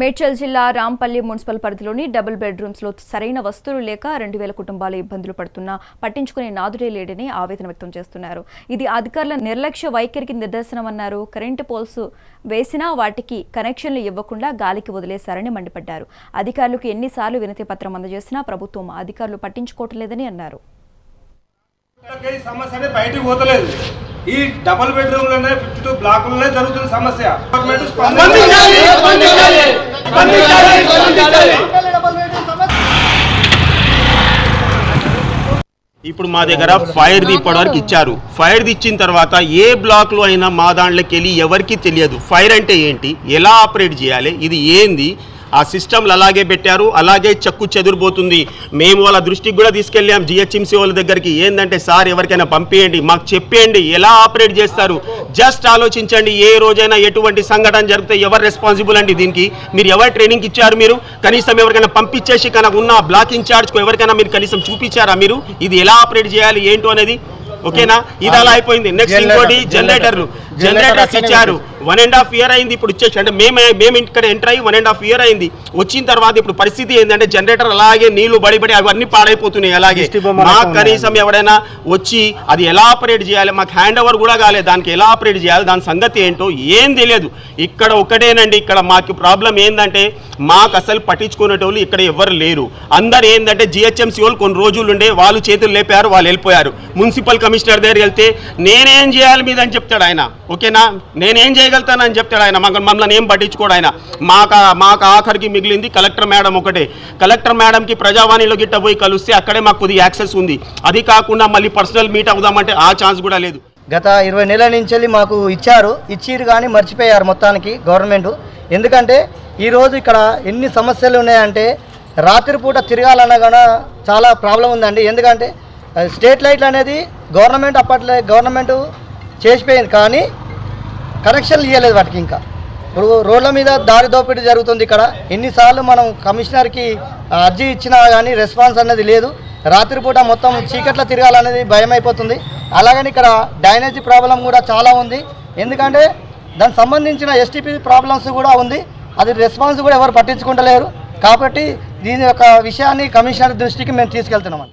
మేడ్చల్ జిల్లా రాంపల్లి మున్సిపల్ పరిధిలోని డబుల్ బెడ్రూమ్స్లో సరైన వస్తువులు లేక రెండు వేల కుటుంబాలు ఇబ్బందులు పడుతున్నా పట్టించుకునే నాదుడే లేడని ఆవేదన వ్యక్తం చేస్తున్నారు. ఇది అధికారుల నిర్లక్ష్య వైఖరికి నిదర్శనమన్నారు. కరెంటు పోల్స్ వేసినా వాటికి కనెక్షన్లు ఇవ్వకుండా గాలికి వదిలేశారని మండిపడ్డారు. అధికారులకు ఎన్నిసార్లు వినతి పత్రం అందజేసినా ప్రభుత్వం అధికారులు పట్టించుకోవట్లేదని అన్నారు. ఈ సమస్య పోతలేదు. ఈ డబుల్ బెడ్రూమ్లోనే ఫిఫ్టీ టూ బ్లాకులనే జరుగుతున్న సమస్య. గవర్నమెంట్ స్పందించాలి. ఇప్పుడు మా దగ్గర ఫైర్ ది ఇప్పటివరకు ఇచ్చారు. ఫైర్ దిచ్చిన తర్వాత ఏ బ్లాక్లో అయినా మా దాంట్లోకి వెళ్ళి ఎవరికి తెలియదు. ఫైర్ అంటే ఏంటి? ఎలా ఆపరేట్ చేయాలి? ఇది ఏంది? ఆ సిస్టమ్లు అలాగే పెట్టారు అలాగే చెక్కు చెదిరిపోతుంది. మేము వాళ్ళ దృష్టికి కూడా తీసుకెళ్ళాం జిహెచ్ఎంసీ వాళ్ళ దగ్గరికి. ఏంటంటే సార్ ఎవరికైనా పంపించండి మాకు చెప్పేయండి ఎలా ఆపరేట్ చేస్తారు? జస్ట్ ఆలోచించండి ఏ రోజైనా ఎటువంటి సంఘటన జరిగితే ఎవరు రెస్పాన్సిబుల్ అండి దీనికి? మీరు ఎవరు ట్రైనింగ్ ఇచ్చారు మీరు? కనీసం ఎవరికైనా పంపించేసి కనుక ఉన్న బ్లాక్ ఇన్ఛార్జ్కు ఎవరికైనా మీరు కనీసం చూపించారా మీరు? ఇది ఎలా ఆపరేట్ చేయాలి ఏంటో అనేది? ఓకేనా? ఇది అలా అయిపోయింది. నెక్స్ట్ ఇంకోటి జనరేటర్లు. జనరేటర్స్ ఇచ్చారు. వన్ అండ్ హాఫ్ ఇయర్ అయింది ఇప్పుడు ఇచ్చేసి. అంటే మేము మేము ఇక్కడ ఎంటర్ అయ్యి వన్ అండ్ హాఫ్ ఇయర్ అయింది. వచ్చిన తర్వాత ఇప్పుడు పరిస్థితి ఏంటంటే జనరేటర్ అలాగే నీళ్ళు బడిబడి అవన్నీ పాడైపోతున్నాయి అలాగే. మాకు కనీసం ఎవడైనా వచ్చి అది ఎలా ఆపరేట్ చేయాలి మాకు హ్యాండ్ ఓవర్ కూడా కాలేదు. దానికి ఎలా ఆపరేట్ చేయాలి దాని సంగతి ఏంటో ఏం తెలియదు. ఇక్కడ ఒకటేనండి ఇక్కడ మాకు ప్రాబ్లం ఏంటంటే మాకు అసలు పట్టించుకునేటోళ్ళు ఇక్కడ ఎవరు లేరు. అందరు ఏంటంటే జిహెచ్ఎంసీ వాళ్ళు కొన్ని రోజులు ఉండే వాళ్ళు చేతులు లేపారు వాళ్ళు వెళ్ళిపోయారు. మున్సిపల్ కమిషనర్ దగ్గరికి వెళ్తే నేనేం చేయాలి మీద అని చెప్తాడు ఆయన. ఓకేనా? నేనేం చేయగలుగుతానని చెప్తాడు ఆయన. మాకు మమ్మల్ని ఏం పట్టించుకోడు ఆయన. మాకు మాకు ఆఖరికి మిగిలింది కలెక్టర్ మేడం ఒకటే. కలెక్టర్ మేడంకి ప్రజావాణిలో గిట్ట పోయి కలిస్తే అక్కడే మాకు కొద్దిగా యాక్సెస్ ఉంది. అది కాకుండా మళ్ళీ పర్సనల్ మీట్ అవుదామంటే ఆ ఛాన్స్ కూడా లేదు. గత ఇరవై నెలల నుంచి వెళ్ళి మాకు ఇచ్చారు. ఇచ్చిరు కానీ మర్చిపోయారు మొత్తానికి గవర్నమెంట్. ఎందుకంటే ఈరోజు ఇక్కడ ఎన్ని సమస్యలు ఉన్నాయంటే రాత్రిపూట తిరగాలన్నా కూడా చాలా ప్రాబ్లం ఉందండి. ఎందుకంటే స్ట్రీట్ లైట్లు అనేది గవర్నమెంట్ అప్పట్లో గవర్నమెంట్ చేసిపోయింది. కానీ కనెక్షన్లు ఇవ్వలేదు వాటికి ఇంకా. ఇప్పుడు రోడ్ల మీద దారి దోపిడీ జరుగుతుంది ఇక్కడ. ఎన్నిసార్లు మనం కమిషనర్కి అర్జీ ఇచ్చినా కానీ రెస్పాన్స్ అనేది లేదు. రాత్రిపూట మొత్తం చీకట్లో తిరగాలనేది భయం అయిపోతుంది అలాగని ఇక్కడ డ్రైనేజీ ప్రాబ్లం కూడా చాలా ఉంది. ఎందుకంటే దానికి సంబంధించిన ఎస్టీపీ ప్రాబ్లమ్స్ కూడా ఉంది. అది రెస్పాన్స్ కూడా ఎవరు పట్టించుకుంటలేరు. కాబట్టి దీని యొక్క విషయాన్ని కమిషనర్ దృష్టికి మేము తీసుకెళ్తున్నాం.